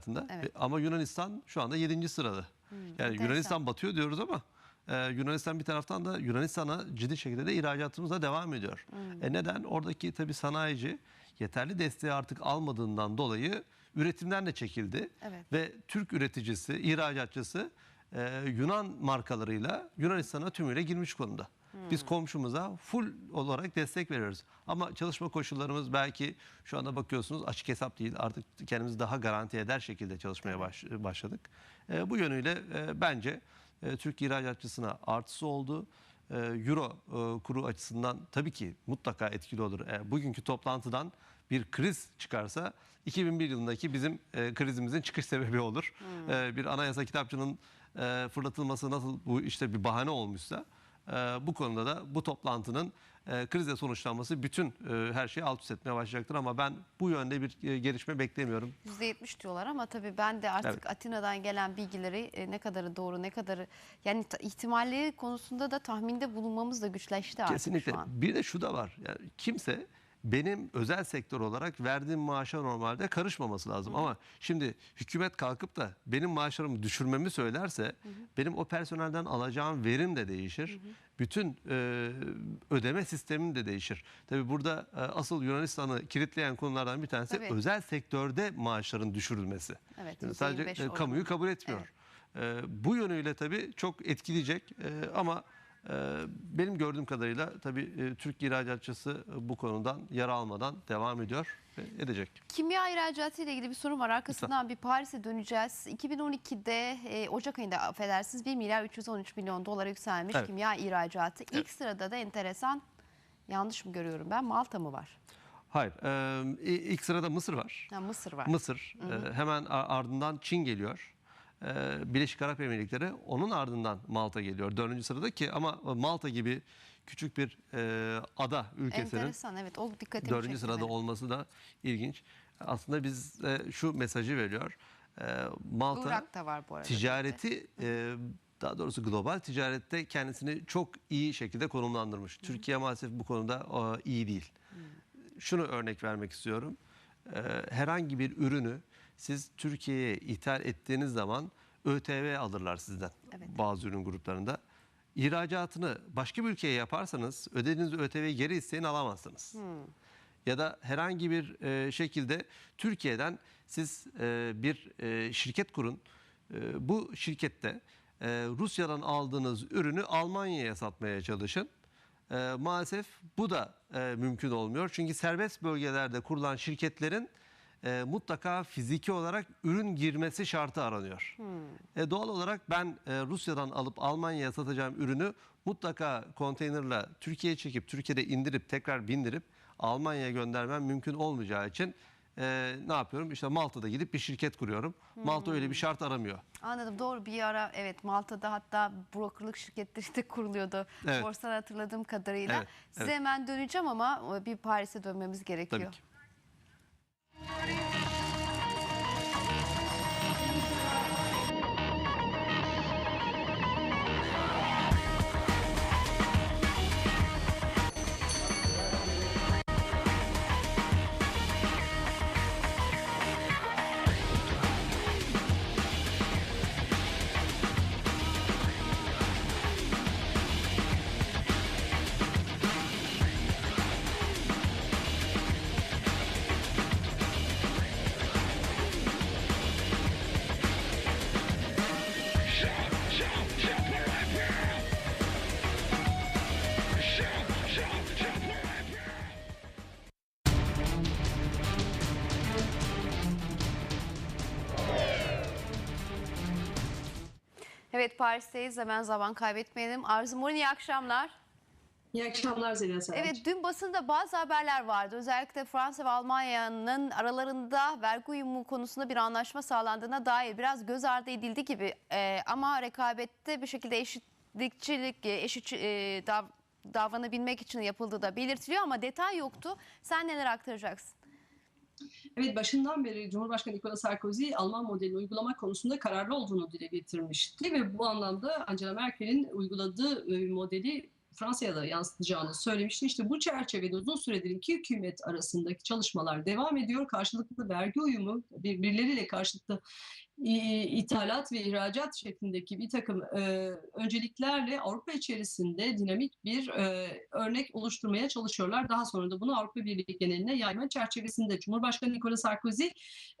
hayatında. Evet. E, Ama Yunanistan şu anda 7. sırada. yani enteresan. Yunanistan batıyor diyoruz ama e, Yunanistan bir taraftan da Yunanistan'a ciddi şekilde de ihracatımız da devam ediyor. E neden? Oradaki tabii sanayici yeterli desteği artık almadığından dolayı üretimden de çekildi. Evet. Ve Türk üreticisi, ihracatçısı e, Yunan markalarıyla Yunanistan'a tümüyle girmiş konumda. Biz komşumuza full olarak destek veriyoruz. Ama çalışma koşullarımız belki şu anda bakıyorsunuz açık hesap değil. Artık kendimizi daha garanti eder şekilde çalışmaya baş- başladık. E, bu yönüyle e, bence e, Türk ihracatçısına artısı oldu. E, Euro e, kuru açısından tabii ki mutlaka etkili olur. E, bugünkü toplantıdan bir kriz çıkarsa 2001 yılındaki bizim e, krizimizin çıkış sebebi olur. E, bir anayasa kitapçının e, fırlatılması nasıl bu işte bir bahane olmuşsa bu konuda da bu toplantının e, krizle sonuçlanması bütün e, her şeyi alt üst etmeye başlayacaktır ama ben bu yönde bir e, gelişme beklemiyorum. %70 diyorlar ama tabii ben de artık Evet. Atina'dan gelen bilgileri ne kadarı doğru ne kadarı yani ihtimalleri konusunda da tahminde bulunmamız da güçleşti artık Kesinlikle. şu an. Bir de şu da var. Yani kimse benim özel sektör olarak verdiğim maaşa normalde karışmaması lazım. Ama şimdi hükümet kalkıp da benim maaşlarımı düşürmemi söylerse benim o personelden alacağım verim de değişir. Bütün e, ödeme sistemim de değişir. Tabii burada e, asıl Yunanistan'ı kilitleyen konulardan bir tanesi Tabii. özel sektörde maaşların düşürülmesi. Evet, Yani sadece %25 e, kamuyu kabul etmiyor. Ee, bu yönüyle tabii çok etkileyecek Ee, ama e, benim gördüğüm kadarıyla tabii e, Türk ihracatçısı e, bu konudan yara almadan devam ediyor edecek. Kimya ihracatı ile ilgili bir sorun var. Arkasından bir Paris'e döneceğiz. 2012'de e, Ocak ayında affedersiniz 1 milyar 313 milyon dolara yükselmiş Evet. kimya ihracatı. İlk Evet. sırada da enteresan yanlış mı görüyorum ben Malta mı var? Hayır, e, ilk sırada Mısır var. Ha, Mısır var. Mısır, e, hemen ardından Çin geliyor. E, Birleşik Arap Emirlikleri, onun ardından Malta geliyor. Dördüncü sırada ki ama Malta gibi küçük bir e, ada ülkesinin enteresan evet o dikkatimi dördüncü çekti sırada benim. olması da ilginç. Aslında biz e, şu mesajı veriyor. E, Malta var bu arada. ticareti e, daha doğrusu global ticarette kendisini çok iyi şekilde konumlandırmış. Türkiye maalesef bu konuda e, iyi değil. Şunu örnek vermek istiyorum. E, herhangi bir ürünü siz Türkiye'ye ithal ettiğiniz zaman ÖTV alırlar sizden Evet. bazı ürün gruplarında. İhracatını başka bir ülkeye yaparsanız ödediğiniz ÖTV'yi geri isteyin alamazsınız. Ya da herhangi bir e, şekilde Türkiye'den siz e, bir e, şirket kurun. E, bu şirkette e, Rusya'dan aldığınız ürünü Almanya'ya satmaya çalışın. E, maalesef bu da e, mümkün olmuyor. Çünkü serbest bölgelerde kurulan şirketlerin e, mutlaka fiziki olarak ürün girmesi şartı aranıyor. E, doğal olarak ben e, Rusya'dan alıp Almanya'ya satacağım ürünü mutlaka konteynerla Türkiye'ye çekip Türkiye'de indirip tekrar bindirip Almanya'ya göndermem mümkün olmayacağı için e, ne yapıyorum? İşte Malta'da gidip bir şirket kuruyorum. Malta öyle bir şart aramıyor. Anladım doğru bir ara evet Malta'da hatta brokerlık şirketleri de kuruluyordu. Evet. Borsadan hatırladığım kadarıyla. Evet, Size evet. hemen döneceğim ama e, bir Paris'e dönmemiz gerekiyor. Tabii ki. Morning. Evet Paris'teyiz hemen zaman kaybetmeyelim. Arzu Morin iyi akşamlar. İyi akşamlar Zeliha Saraç. Evet dün basında bazı haberler vardı. Özellikle Fransa ve Almanya'nın aralarında vergi uyumu konusunda bir anlaşma sağlandığına dair biraz göz ardı edildi gibi. Ee, ama rekabette bir şekilde eşitlikçilik, e, eşit e, dav, davranabilmek için yapıldığı da belirtiliyor ama detay yoktu. Sen neler aktaracaksın? Evet başından beri Cumhurbaşkanı Nicolas Sarkozy Alman modelini uygulamak konusunda kararlı olduğunu dile getirmişti ve bu anlamda Angela Merkel'in uyguladığı e, modeli Fransa'ya da yansıtacağını söylemişti. İşte bu çerçevede uzun süredir iki hükümet arasındaki çalışmalar devam ediyor. Karşılıklı vergi uyumu, birbirleriyle karşılıklı ithalat ve ihracat şeklindeki bir takım e, önceliklerle Avrupa içerisinde dinamik bir e, örnek oluşturmaya çalışıyorlar. Daha sonra da bunu Avrupa Birliği geneline yayma çerçevesinde Cumhurbaşkanı Nicolas Sarkozy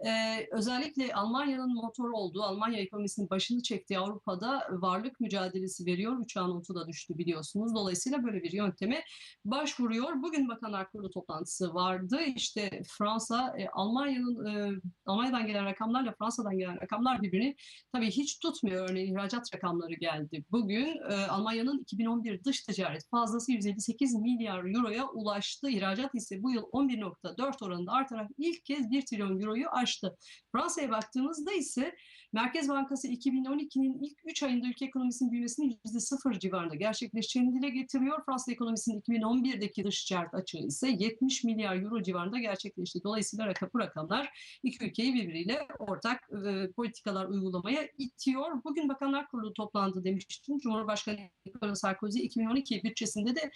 e, özellikle Almanya'nın motoru olduğu, Almanya ekonomisinin başını çektiği Avrupa'da varlık mücadelesi veriyor. Uçağın notu da düştü biliyorsunuz. Dolayısıyla böyle bir yönteme başvuruyor. Bugün Bakanlar Kurulu toplantısı vardı. İşte Fransa, e, Almanya'nın e, Almanya'dan gelen rakamlarla Fransa'dan gelen rakamlar birbirini tabii hiç tutmuyor. Örneğin ihracat rakamları geldi. Bugün e, Almanya'nın 2011 dış ticaret fazlası 158 milyar euroya ulaştı. İhracat ise bu yıl 11.4 oranında artarak ilk kez 1 trilyon euroyu aştı. Fransa'ya baktığımızda ise Merkez Bankası 2012'nin ilk 3 ayında ülke ekonomisinin büyümesini %0 civarında gerçekleşeceğini dile getiriyor. Fransa ekonomisinin 2011'deki dış ticaret açığı ise 70 milyar euro civarında gerçekleşti. Dolayısıyla bu rakamlar iki ülkeyi birbiriyle ortak e, politikalar uygulamaya itiyor. Bugün Bakanlar Kurulu toplandı demiştim. Cumhurbaşkanı Nicolas Sarkozy 2012 bütçesinde de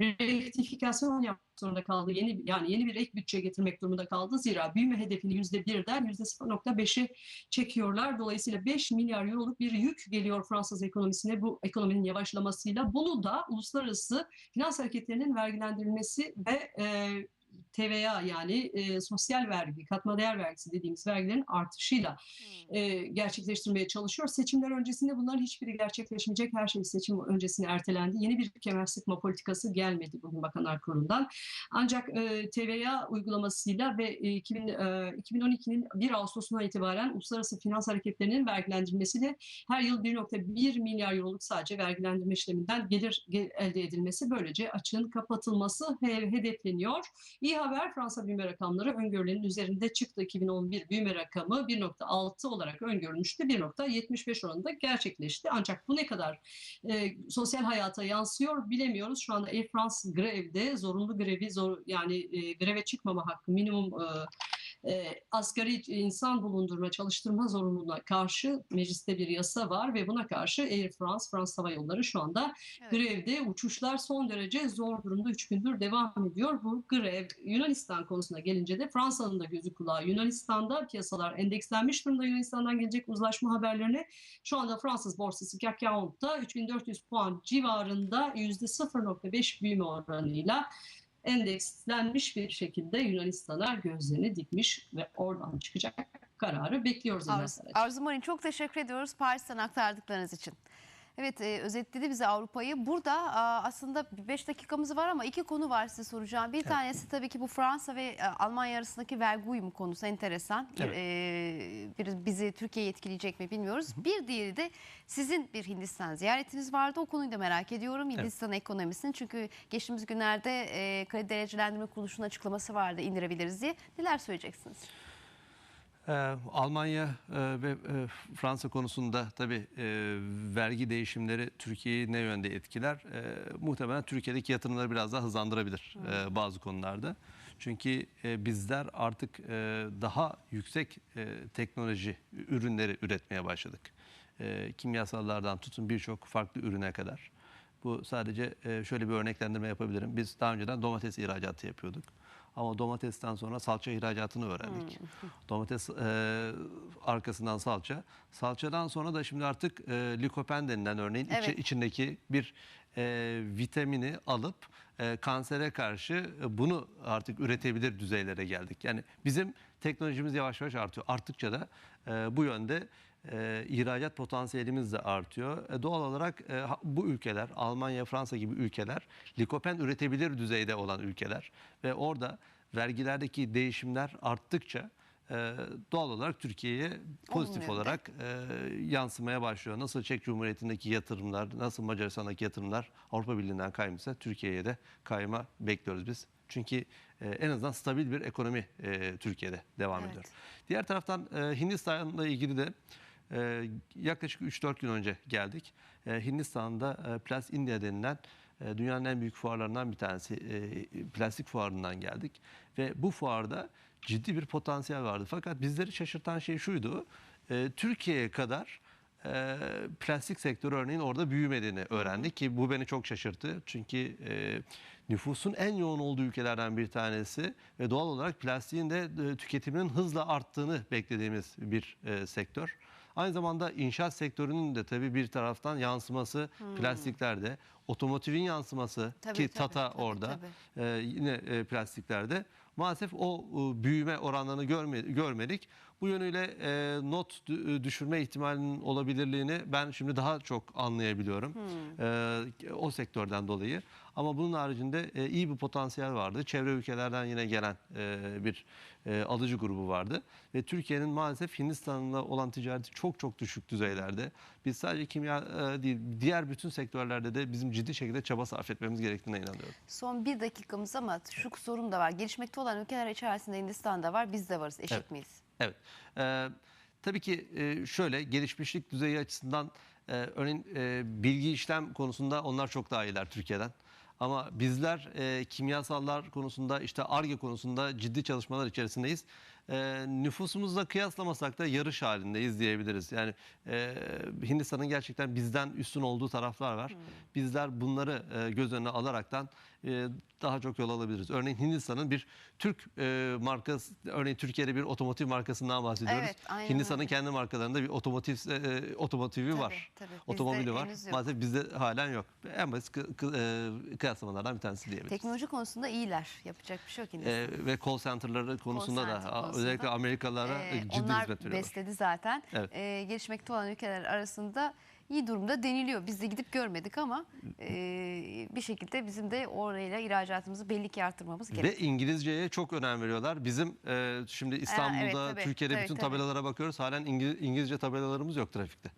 rektifikasyon yapmak zorunda kaldı. Yeni yani yeni bir ek bütçe getirmek durumunda kaldı. Zira büyüme hedefini %1'den %0.5'e çekiyorlar. Dolayısıyla 5 milyar euroluk bir yük geliyor Fransız ekonomisine bu ekonominin yavaşlamasıyla. Bunu da uluslararası finans hareketlerinin vergilendirilmesi ve e, TVA yani e, sosyal vergi, katma değer vergisi dediğimiz vergilerin artışıyla e, gerçekleştirmeye çalışıyor. Seçimler öncesinde bunların hiçbiri gerçekleşmeyecek. Her şey seçim öncesine ertelendi. Yeni bir kemer sıkma politikası gelmedi bugün Bakanlar Kurulu'ndan. Ancak e, TVA uygulamasıyla ve e, 2000, e, 2012'nin 1 Ağustos'undan itibaren uluslararası finans hareketlerinin vergilendirilmesiyle her yıl 1.1 milyar euroluk sadece vergilendirme işleminden gelir ge- elde edilmesi böylece açığın kapatılması he- hedefleniyor. İyi haber Fransa büyüme rakamları öngörülerin üzerinde çıktı. 2011 büyüme rakamı 1.6 olarak öngörülmüştü. 1.75 oranında gerçekleşti. Ancak bu ne kadar e, sosyal hayata yansıyor bilemiyoruz. Şu anda Air France grevde zorunlu grevi zor yani e, greve çıkmama hakkı minimum e, e, asgari insan bulundurma, çalıştırma zorunluluğuna karşı mecliste bir yasa var ve buna karşı Air France, Fransız Hava Yolları şu anda Evet. grevde. Uçuşlar son derece zor durumda 3 gündür devam ediyor. Bu grev Yunanistan konusuna gelince de Fransa'nın da gözü kulağı Yunanistan'da piyasalar endekslenmiş durumda Yunanistan'dan gelecek uzlaşma haberlerine. Şu anda Fransız borsası CAC 40'da 3400 puan civarında %0.5 büyüme oranıyla endekslenmiş bir şekilde Yunanistan'a gözlerini dikmiş ve oradan çıkacak kararı bekliyoruz. Arzu. Arzu Marin çok teşekkür ediyoruz Paris'ten aktardıklarınız için. Evet e, özetledi bize Avrupa'yı. Burada a, aslında 5 dakikamız var ama iki konu var size soracağım. Bir tanesi tabii ki bu Fransa ve e, Almanya arasındaki vergi uyumu konusu enteresan. Evet. E, bir, bizi Türkiye'yi etkileyecek mi bilmiyoruz. Bir diğeri de sizin bir Hindistan ziyaretiniz vardı. O konuyu da merak ediyorum. Hindistan ekonomisini. Çünkü geçtiğimiz günlerde e, kredi derecelendirme kuruluşunun açıklaması vardı indirebiliriz diye. Neler söyleyeceksiniz? Ee, Almanya e, ve e, Fransa konusunda tabii e, vergi değişimleri Türkiye'yi ne yönde etkiler? E, muhtemelen Türkiye'deki yatırımları biraz daha hızlandırabilir e, bazı konularda. Çünkü e, bizler artık e, daha yüksek e, teknoloji ürünleri üretmeye başladık. E, kimyasallardan tutun birçok farklı ürüne kadar. Bu sadece e, şöyle bir örneklendirme yapabilirim. Biz daha önceden domates ihracatı yapıyorduk. Ama domatesten sonra salça ihracatını öğrendik. Domates e, arkasından salça. Salçadan sonra da şimdi artık e, likopen denilen örneğin içi- Evet. içindeki bir e, vitamini alıp e, kansere karşı e, bunu artık üretebilir düzeylere geldik. Yani bizim teknolojimiz yavaş yavaş artıyor. Arttıkça da e, bu yönde e, ihracat potansiyelimiz de artıyor. E, doğal olarak e, bu ülkeler, Almanya, Fransa gibi ülkeler likopen üretebilir düzeyde olan ülkeler ve orada vergilerdeki değişimler arttıkça e, doğal olarak Türkiye'ye pozitif yönde. olarak e, yansımaya başlıyor. Nasıl Çek Cumhuriyeti'ndeki yatırımlar, nasıl Macaristan'daki yatırımlar Avrupa Birliği'nden kaymışsa Türkiye'ye de kayma bekliyoruz biz. Çünkü e, en azından stabil bir ekonomi e, Türkiye'de devam Evet. ediyor. Diğer taraftan e, Hindistan'la ilgili de e, yaklaşık 3-4 gün önce geldik. E, Hindistan'da e, Plus India denilen e, dünyanın en büyük fuarlarından bir tanesi e, plastik fuarından geldik. Ve bu fuarda ciddi bir potansiyel vardı. Fakat bizleri şaşırtan şey şuydu. e, Türkiye'ye kadar e, plastik sektörü örneğin orada büyümediğini öğrendik ki bu beni çok şaşırttı. Çünkü e, nüfusun en yoğun olduğu ülkelerden bir tanesi ve doğal olarak plastiğin de e, tüketiminin hızla arttığını beklediğimiz bir e, sektör. Aynı zamanda inşaat sektörünün de tabii bir taraftan yansıması plastiklerde, otomotivin yansıması Tabii, ki tabii, Tata tabii, orada tabii. e, yine e, plastiklerde. Maalesef o e, büyüme oranlarını görme, görmedik. Bu yönüyle e, not dü- düşürme ihtimalinin olabilirliğini ben şimdi daha çok anlayabiliyorum. E, o sektörden dolayı. Ama bunun haricinde e, iyi bir potansiyel vardı. Çevre ülkelerden yine gelen e, bir e, alıcı grubu vardı. Ve Türkiye'nin maalesef Hindistan'la olan ticareti çok çok düşük düzeylerde. Biz sadece kimya e, değil, diğer bütün sektörlerde de bizim ciddi şekilde çaba sarf etmemiz gerektiğine inanıyorum. Son bir dakikamız ama şu sorum da var. Gelişmekte olan ülkeler içerisinde Hindistan da var. Biz de varız. Eşit Evet. miyiz? Evet. Ee, tabii ki e, şöyle gelişmişlik düzeyi açısından e, örneğin e, bilgi işlem konusunda onlar çok daha iyiler Türkiye'den. Ama bizler e, kimyasallar konusunda işte ARGE konusunda ciddi çalışmalar içerisindeyiz. E, nüfusumuzla kıyaslamasak da yarış halindeyiz diyebiliriz. Yani e, Hindistan'ın gerçekten bizden üstün olduğu taraflar var. Bizler bunları e, göz önüne alaraktan e, daha çok yol alabiliriz. Örneğin Hindistan'ın bir Türk e, markası, örneğin Türkiye'de bir otomotiv markasından bahsediyoruz. Evet, aynen Hindistan'ın öyle. kendi markalarında bir otomotiv e, otomotivi Tabii, var. tabii. Otomobili var. yok. Maalesef bizde halen yok. En basit kı- kı- e, kıyaslamalardan bir tanesi diyebiliriz. Teknoloji konusunda iyiler. Yapacak bir şey yok Hindistan. E, ve call center'ları konusunda center da konusunda. özellikle Amerikalılara e, ciddi onlar hizmet veriyorlar. besledi zaten. Evet. Ee, gelişmekte olan ülkeler arasında iyi durumda deniliyor. Biz de gidip görmedik ama e, bir şekilde bizim de orayla ihracatımızı belli ki arttırmamız Ve gerekiyor. İngilizceye çok önem veriyorlar. Bizim e, şimdi İstanbul'da, tabii, Türkiye'de tabii, bütün tabii. tabelalara bakıyoruz. Halen İngiliz- İngilizce tabelalarımız yok trafikte.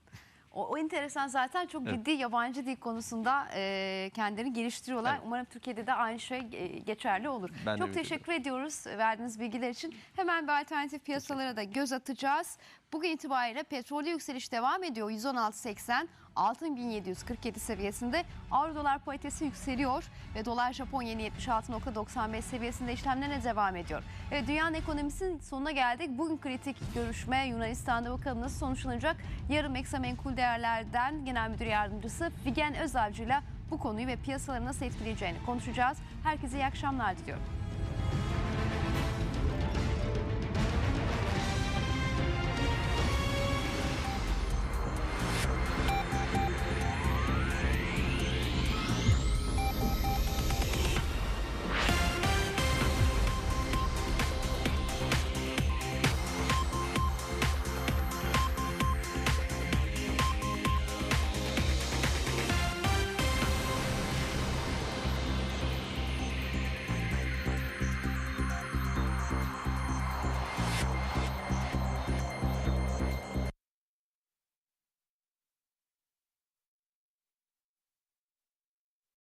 O, o enteresan zaten çok ciddi yabancı dil konusunda e, kendilerini geliştiriyorlar. Evet. Umarım Türkiye'de de aynı şey e, geçerli olur. Ben de çok ümit teşekkür ediyoruz verdiğiniz bilgiler için. Hemen bir alternatif piyasalara da göz atacağız. Bugün itibariyle petrolde yükseliş devam ediyor. 116.80 altın 1747 seviyesinde. Avro dolar paritesi yükseliyor ve dolar Japon yeni 76.95 seviyesinde işlemlerine devam ediyor. Evet, dünyanın ekonomisinin sonuna geldik. Bugün kritik görüşme Yunanistan'da bakalım nasıl sonuçlanacak. Yarın Menkul Değerler'den Genel Müdür Yardımcısı Figen Özavcı ile bu konuyu ve piyasaları nasıl etkileyeceğini konuşacağız. Herkese iyi akşamlar diliyorum.